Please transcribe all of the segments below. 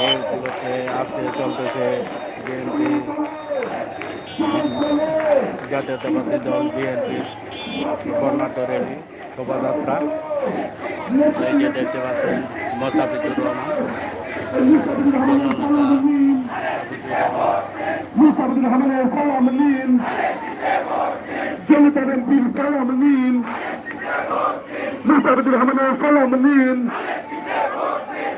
উপলক্ষে আজকে চলতেছে বিএনপি। জাতীয়তাবাদী দল বিএনপি। বর্ণাঢ্য র্যালি, শোভাযাত্রা। এই যে দেখতে পাচ্ছেন মোস্তাফিজুর রহমান। জনতা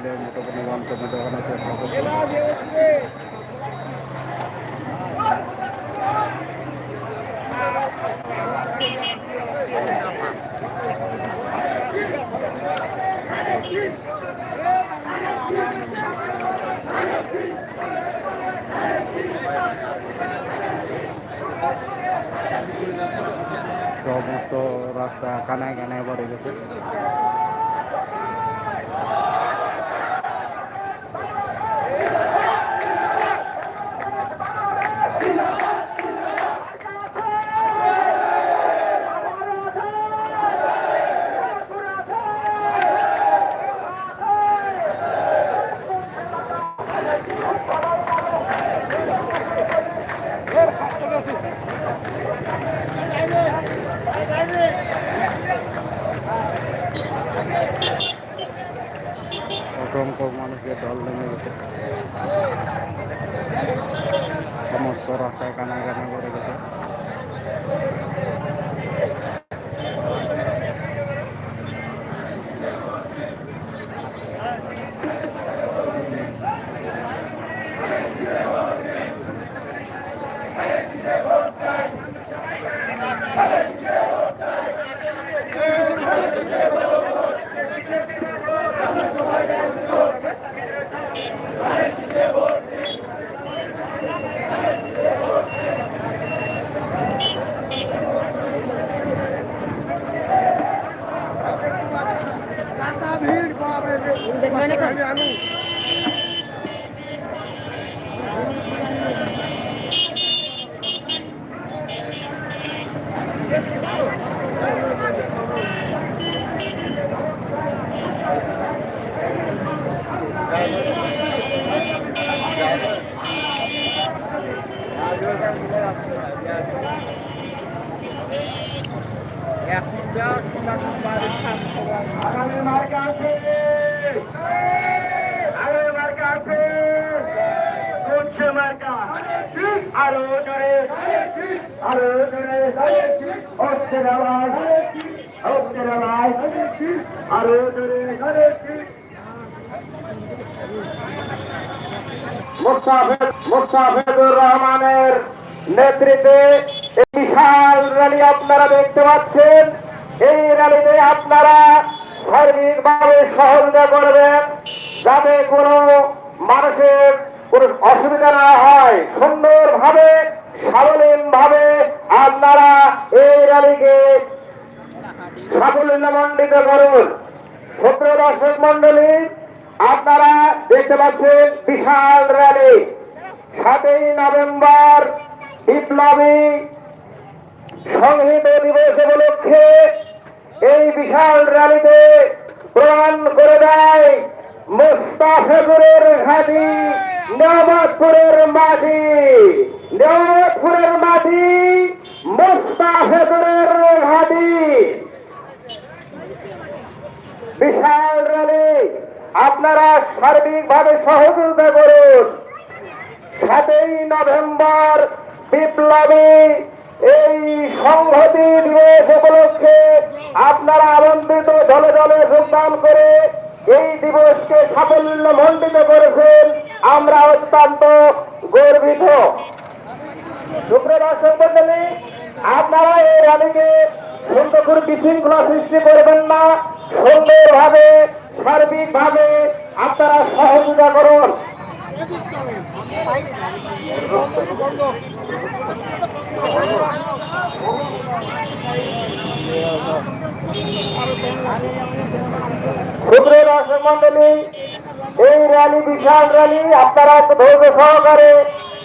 মোবাইলের মোটামুটি গন্তব্য দেখানোর চেষ্টা করছে সমস্ত রাস্তা কানায় কানায় ভরে গেছে মার্কা আরও জোরে আরও জোরে হচ্ছে আওয়াজ হচ্ছে আওয়াজ আরও জোরে মুস্তাফিজুর রহমানের নেতৃত্বে এই বিশাল র্যালি আপনারা দেখতে পাচ্ছেন। এই র্যালিতে আপনারা সার্বিকভাবে সহযোগিতা করবেন। যাতে কোনো মানুষের কোনো অসুবিধা না হয়, সুন্দরভাবে সাবলীন ভাবে আপনারা এই র্যালিকে সাফল্যমণ্ডিত করুন। সত্র দর্শক মন্ডলী আপনারা দেখতে পাচ্ছেন বিশাল র্যালি। সাতই নভেম্বর বিপ্লবী সংহিত দিবস উপলক্ষে এই বিশাল র্যালিতে প্রমাণ করে দেয় মুস্তাফেজুরের ঘাটি নেয়ামতপুরের মাটি নেয়ামতপুরের মাটি, মুস্তাফেজুরের ঘাটি বিশাল র্যালি আপনারা সার্বিকভাবে সহযোগিতা করুন। সাতই নভেম্বর বিপ্লবী, এই সংহতি দিবস উপলক্ষে আপনারা আমন্ত্রিত দলে দলে যোগদান করে এই দিবসকে সাফল্য মণ্ডিত করেছেন। আমরা অত্যন্ত গর্বিত। সুপ্রিয় দর্শক মন্ডলী আপনারা এই র্যালিকে সুন্দর বিশৃঙ্খলা সৃষ্টি করবেন না। সুন্দরভাবে, সার্বিকভাবে আপনারা সহযোগিতা করুন। ক্ষুদ্র দর্শক মন্ডলী এই র্যালি বিশাল র্যালি আপনারা ধৈর্য সহকারে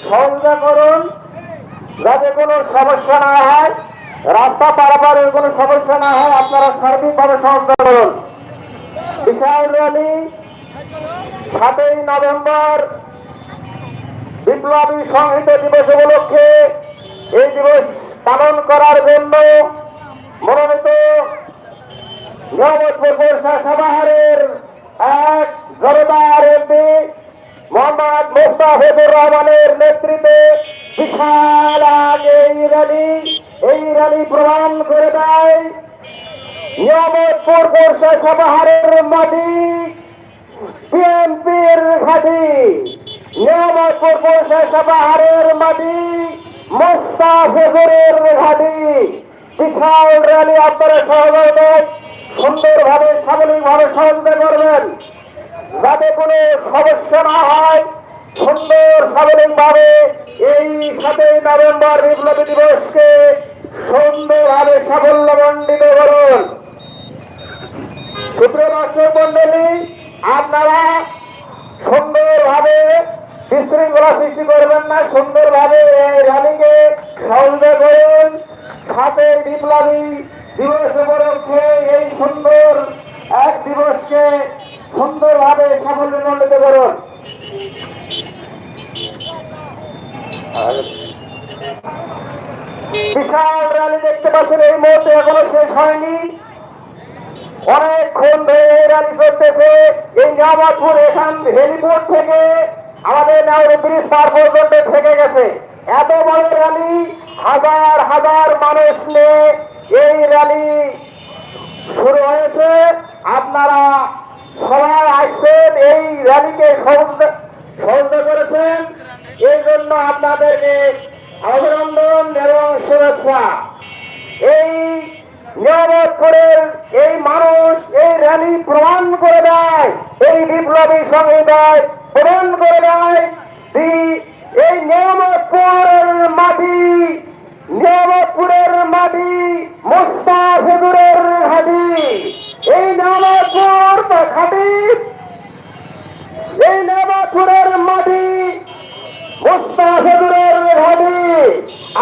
সহযোগিতা করুন। যাতে কোনো সমস্যা না হয়, রাস্তা পারাপারের কোনো সমস্যা না হয়, আপনারা সার্বিকভাবে সহযোগিতা করুন। বিশাল র্যালি সাতই নভেম্বর, বিপ্লবী সংহিত দিবস উপলক্ষে এই দিবস পালন করার জন্য মনোনীত বর্ষা সভাহারের এক জরদার এমপি মোহাম্মদ মোস্তাফিজুর রহমানের নেতৃত্বে বিশাল এক এই র্যালি এই র্যালি প্রমাণ করে দেয়। নিয়ামতপুর বর্ষা সভাহারের মাটি বিএনপির ঘাটি। নিয়ামতপুর বর্ষা সভাহারের মাটি, মোস্তাফিজুরের ঘাটি। বিশাল র্যালি আপনারা সহযোগিতায় সুন্দরভাবে, সাবলীলভাবে সহযোগিতা করবেন। যাতে কোনো সমস্যা না হয়, সুন্দর, সাবলীলভাবে এই সাতই নভেম্বর বিপ্লবী দিবসকে সুন্দরভাবে সাফল্যমণ্ডিত করুন। সুপ্রিয় দর্শক মন্ডলী আপনারা সুন্দরভাবে বিশৃঙ্খলা সৃষ্টি করবেন না, সুন্দরভাবে এই র্যালিকে সহযোগিতা করুন। সাথে বিপ্লবী দিবস উপলক্ষে এই সুন্দর এক দিবসকে সুন্দরভাবে সাফল্যমণ্ডিত করুন। বিশাল র্যালি দেখতে পাচ্ছেন, এই মুহূর্তে এখনও শেষ হয়নি। অনেকক্ষণ ধরে এই র্যালি চলতেছে। এই জামাতপুর এখান হেলিপোর্ট থেকে আমাদের নাউরি ব্রিজ পার পর্যন্ত থেকে গেছে। এত বড় র্যালি হাজার হাজার মানুষ নিয়ে এই র্যালি শুরু হয়েছে। আপনারা সবাই আসছেন, এই র্যালিকে সহযোগিতা করেছেন। এই জন্য আপনাদেরকে অভিনন্দন এবং শুভেচ্ছা। এই নিয়ামতপুরের এই মানুষ এই র্যালি প্রমাণ করে দেয়, এই বিপ্লবী সংহিতায় প্রমাণ করে দেয় এই নিয়ামতপুরের মাটি নিয়ামতপুরের মাটি মুস্তাফিজুরের ঘাটি এই নিয়ামতপুর ঘাটি এই নিয়ামতপুরের মাটি মুস্তাফিজুরের ঘাটি।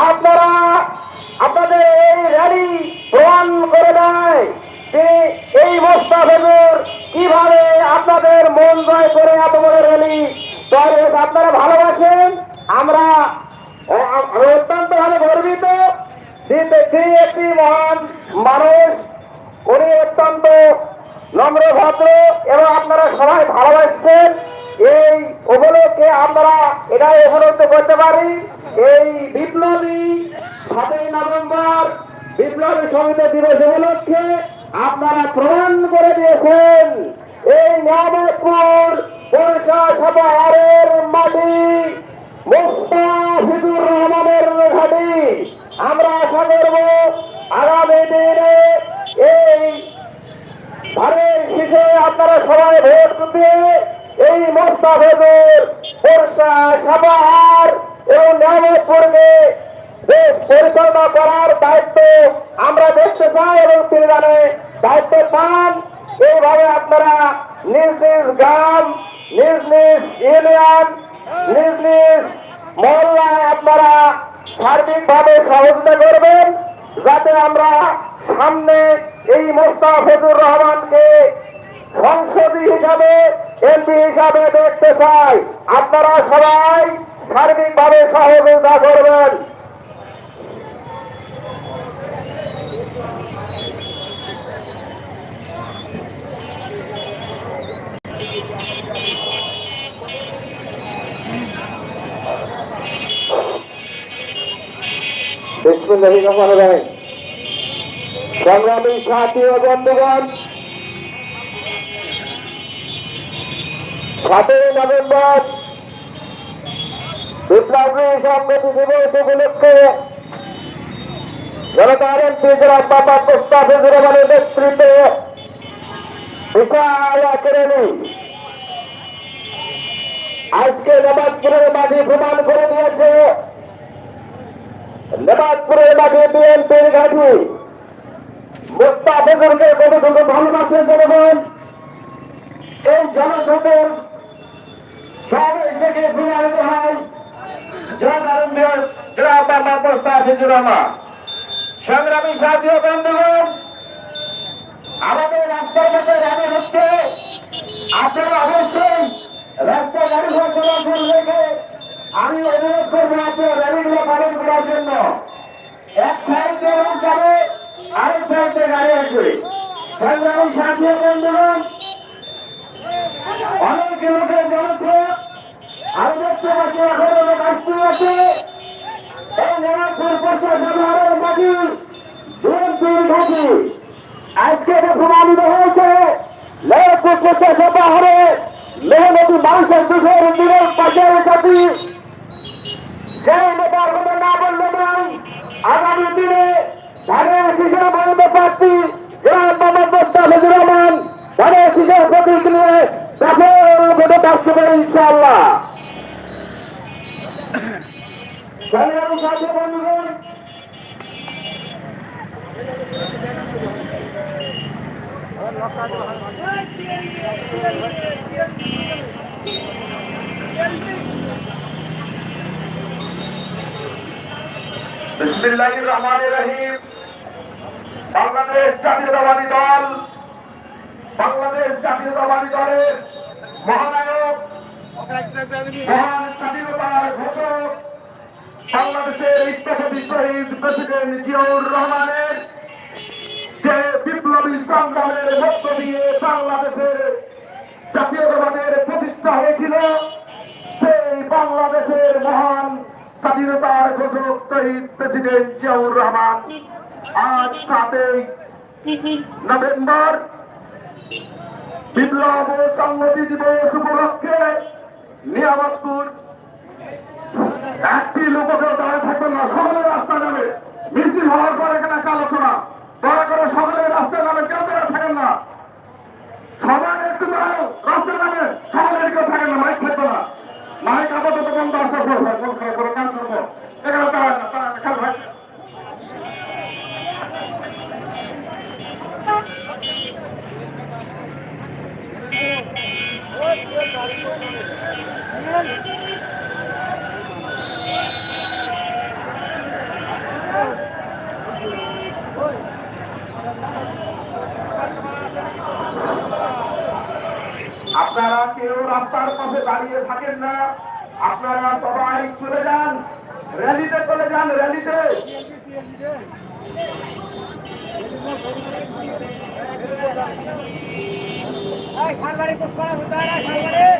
আপনারা আপনাদের এই র্যালি প্রমাণ করে দেয় যে এই মুস্তাফিজুর কীভাবে আপনাদের মন জয় করে এত বড় র্যালি। আপনারা ভালোবাসেন। আমরা অত্যন্ত ভাবে গর্বিত একটি মহান মানুষ উনি অত্যন্ত নম্র ভদ্র এবং আপনারা সবাই ভালোবাসছেন। এই উপলক্ষে আমরা এটাই উপলব্ধ করতে পারি, এই বিপ্লবী সাতই নভেম্বর বিপ্লবী সমিতি দিবস উপলক্ষে আপনারা প্রমাণ করে দিয়েছেন, এই নিয়ামতপুর পরিষা সভাহারের মাটি, মুস্তাফিজুর রহমানের ঘাটি। আমরা আশা করব আগামী দিনে এই ধানের শীষে আপনারা সবাই ভোট দিয়ে এই মোস্তাফেজুর, বর্ষা সাপাহার এবং নিয়ামতপুরকে দেশ পরিচালনা করার দায়িত্ব আমরা দেখতে চাই এবং তিনি জানে দায়িত্ব পান। এইভাবে আপনারা নিজ নিজ গ্রাম, নিজ নিজ ইউনিয়ন, নিজ নিজ মহল্লায় আপনারা সার্বিকভাবে সহযোগিতা করবেন যাতে আমরা সামনে এই মোস্তাফিজুর রহমানকে সংসদী হিসাবে এমপি হিসাবে দেখতে চাই। আপনারা সবাই সার্বিকভাবে সহযোগিতা করবেন। বিসমুল্লাহি রহমানির রহিম। সংগ্রামী সাথী ও বন্ধুগণ, সাতই নভেম্বর বিপ্লবী সংগতি দিবস উপলক্ষে জনতা এমপি জনাব বাবা মুস্তাফিজুর রহমানের নেতৃত্বে বিশাল আকারে আজকে নেবাদপুরের মাঝি প্রমাণ করে দিয়েছে নেবাদপুরের মাঝি বিএনপির ঘাঁটি। মুস্তাফিজুরকে কতটুকু ভালোবাসে জনগণ? এই জনগণের সবাই থেকে প্রমাণিত হয়। সংগ্রামী সাথী বন্ধুগণ, আমাদের রাস্তার মধ্যে র্যালি হচ্ছে। আপনারা অবশ্যই রাস্তা গাড়ি চলাচল রেখে আমি অনুরোধ করব আপনার র্যালিগুলো পালন করার জন্য। এক সাইড দিয়ে যাবে। আরেক সাইড গাড়ি আসবে। সংগ্রামী সাথী বন্ধুগণ, অনেক লোকের জমেছে আমি দেখতে পাচ্ছি এখনও লোক আসতে আছে। এই বিএনপির ঘাঁটি নেওয়াপুর প্রশাসন কথা না বললে নাই আগামী শিশুর বন্ধ প্রার্থী জনাব মোহাম্মদ মোস্তাফিজুর ইনশাআল্লাহ। বিসমিল্লাহির রহমানির রহিম। বাংলাদেশ জাতীয়তাবাদী দল, বাংলাদেশ জাতীয়তাবাদী দলের মহানায়ক, মহান স্বাধীনতার ঘোষক, বাংলাদেশের স্থপতি শহীদ প্রেসিডেন্ট জিয়াউর রহমানের যে বিপ্লবী সংগ্রামের মধ্য দিয়ে বাংলাদেশের জাতীয়তাবাদের প্রতিষ্ঠা হয়েছিল, সেই বাংলাদেশের মহান স্বাধীনতার ঘোষক শহীদ প্রেসিডেন্ট জিয়াউর রহমান। আজ সাতই নভেম্বর বিপ্লব ও সংহতি দিবস উপলক্ষে নিয়ামতপুর একটি লোকের দাঁড়িয়ে থাকবেন না, সকলে রাস্তা যাবে মিছিল হওয়ার পর এখানে একটা আলোচনা। দয়া করে সকলে রাস্তায় নামে, কেউ দাঁড়িয়ে থাকেন না। সবাই একটু দাঁড়াও, রাস্তায় নামে। সকলে কেউ থাকেন না, মাইক থাকবে না। মাইক আপাতত বন্ধ বন্ধ করে কাজ করব এখানে দাঁড়ায় না দাঁড়ায় না, খেয়াল আপনারা কেউ রাস্তার পাশে দাঁড়িয়ে থাকেন না। আপনারা সবাই চলে যান। র্যালিতে চলে যান, র্যালিতে। সালবাড়ি পুষ্পারা হতে হয় সালবাড়ি। যাবেন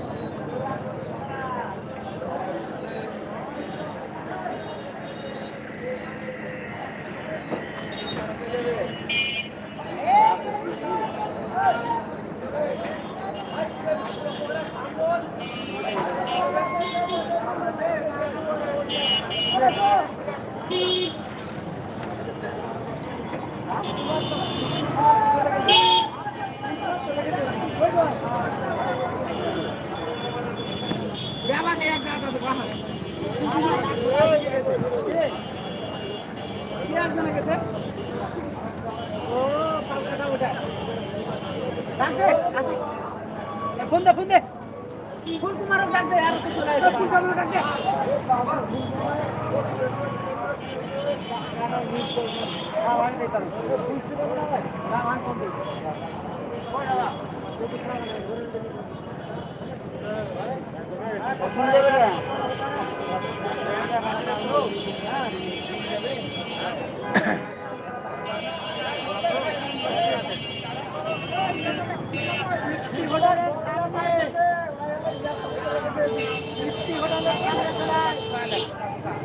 ফোন দে ফোন দে ফুল কুমারক ডাক দে আর তো চলে আসে ফুল কুমারক ডাক দে চার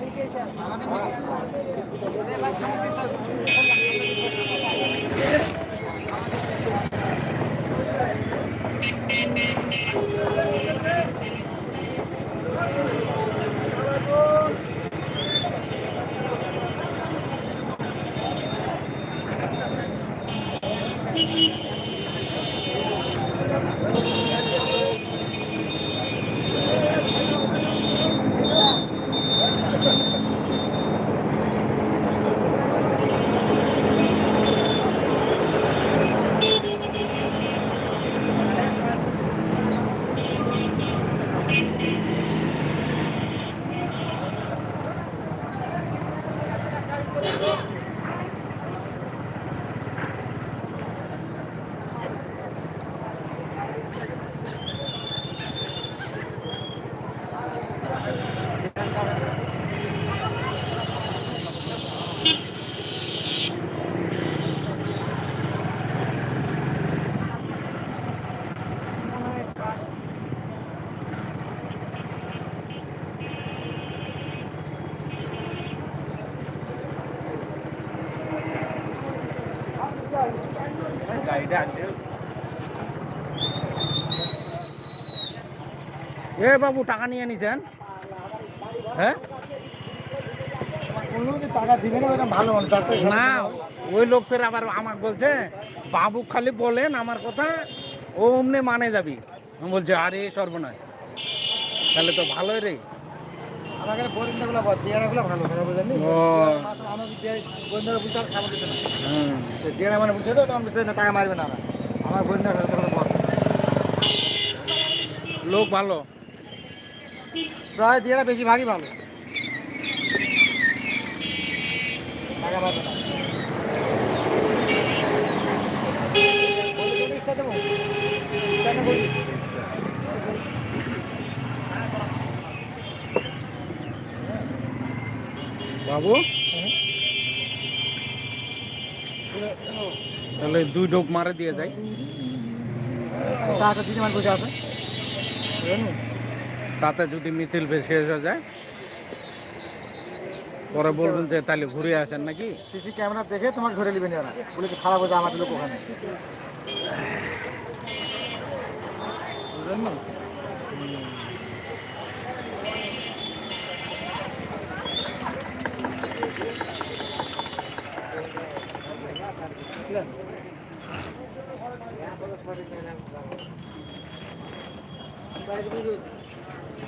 dedication. এ বাবু টাকা নিয়ে নিছেন? হ্যাঁ? না ওই লোক ফের আবার আমাকে বলছে বাবু খালি বলেন আমার কথা ও অমনি মানে যাবি। বলছে আরে সর্বনাশ। তাহলে তো ভালোই রে। আমার লোক ভালো। প্রায় বেশি ভাগই ভালো। টাকা বাবু? তাহলে দুই ডোব মারে দিয়ে যায় আছে। তাতে যদি মিছিল বেশি এসে যায়, পরে বলবেন যে তাহলে ঘুরে আসেন নাকি? সিসি ক্যামেরা দেখে তোমার ধরে নেবেন বলে খারাপ হয়ে আমাদের লোক ওখানে। Thank you.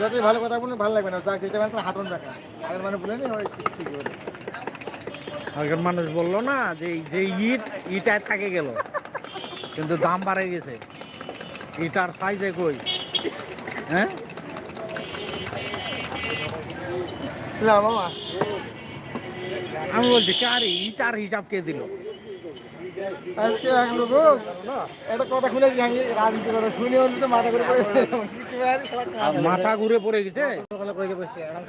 যতই ভালো কথা বললে ভালো লাগবে না। যা যেটা মানে হাঁটন দেখা। আগের মানে বলে নি ওই ঠিক বলে। আগের মানুষ বলল না যে এই যে ইট ইটায় থাকে গেল। কিন্তু দাম বাড়ে গেছে। ইটার সাইজে কই? হ্যাঁ? না মামা আমি বলছি কার ইটার হিসাব কে দিল? আজকে এক লোক একটা কথা খুলে আমি রাজনীতি করে শুনে হলে তো মাথা করে পড়ে হয়। মাথা ঘুরে পড়ে গেছে সকালে কইকে বসতে আরাম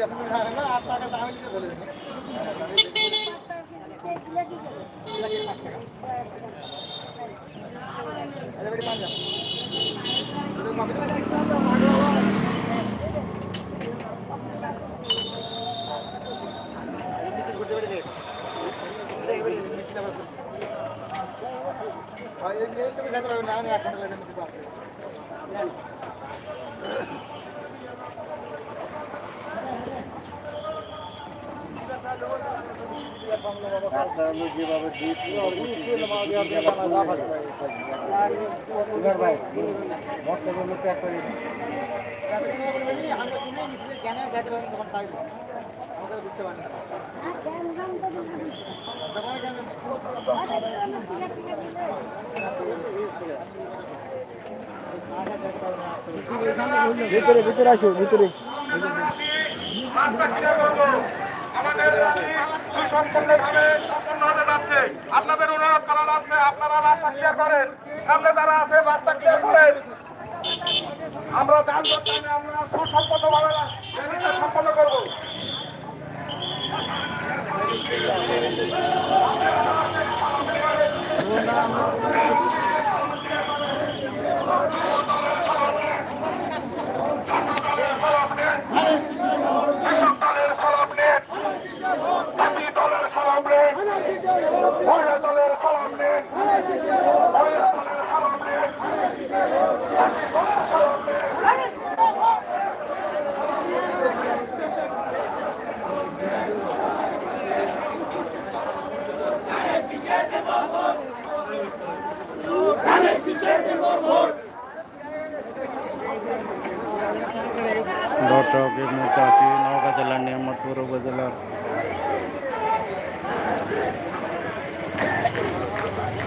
শুনছি বলতে যাচ্ছি, কাজ করা মানুষ না আর টাকা দাম লিখে বলে দেন আরে বেটি মান যা ভাই মস্ত লোক প্যাক করে বুঝতে পারি ভিতরে ভিতরে আসো ভিতরে। আমাদের সম্পূর্ণভাবে সম্পূর্ণ হতে যাচ্ছে। আপনাদের অনুরোধ করা যাচ্ছে আপনারা রাস্তা ক্লিয়ার করেন। সামনে যারা আছে, রাস্তা ক্লিয়ার করেন। আমরা যান জট আমরা সুসম্পন্নভাবে সম্পন্ন করব। কৃষক দলের সালাম নেন জাতি দলের সালাম নেন মহিলা দলের সালাম নেন মহিলা দলের সালাম নেন জাতি দলের সালাম নেন দর্শক এই মুহূর্তে আছি নওগাঁ জেলার নিয়ামতপুর উপজেলার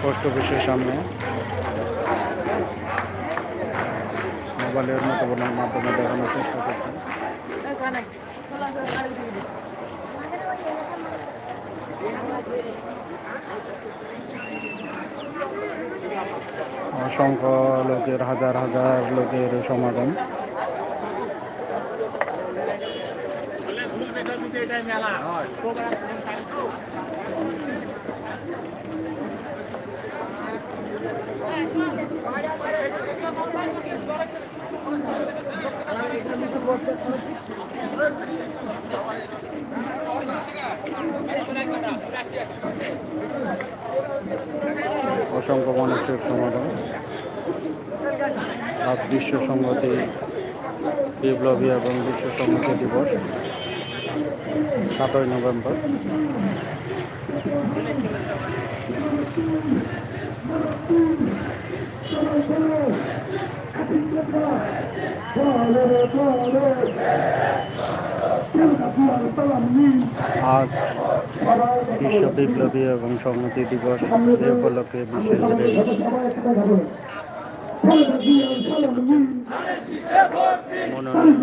পোস্ট অফিসের সামনে মোবাইলের মতো বলার মাধ্যমে দেখানোর চেষ্টা করছি। অসংখ্য লোকের, হাজার হাজার লোকের সমাগম। অসংখ্য মানুষের সমাগম। আজ বিশ্ব সংহতি বিপ্লবী এবং বিশ্ব সংহতি দিবস সাতই নভেম্বর। আজ বিশ্ব বিপ্লবী এবং সংহতি দিবস উপলক্ষে বিশেষ মনোনীত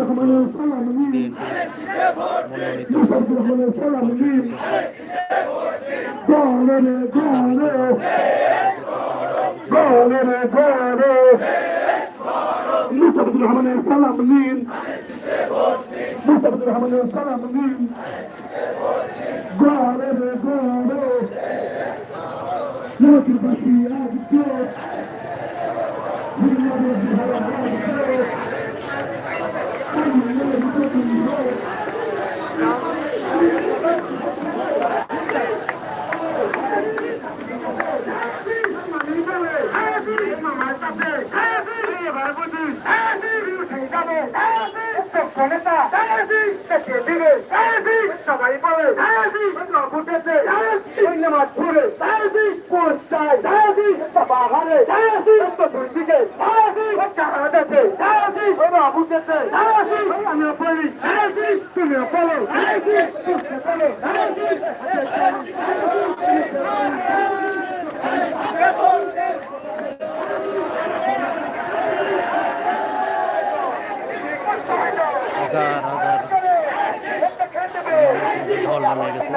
বিএনপি ঘরে মুস্তাফিজুর রহমানের সালাম নিন মুস্তাফিজুর রহমানের সালাম নিন গড়ে রে গড়ে সবাই বলে ফুটেছে মাছ ঘুরে পোস্টায় বাহারে দুই দিকে বুঝেছে আমিও বলি তুমিও বলো হাজার হাজার ঢল নামে গেছে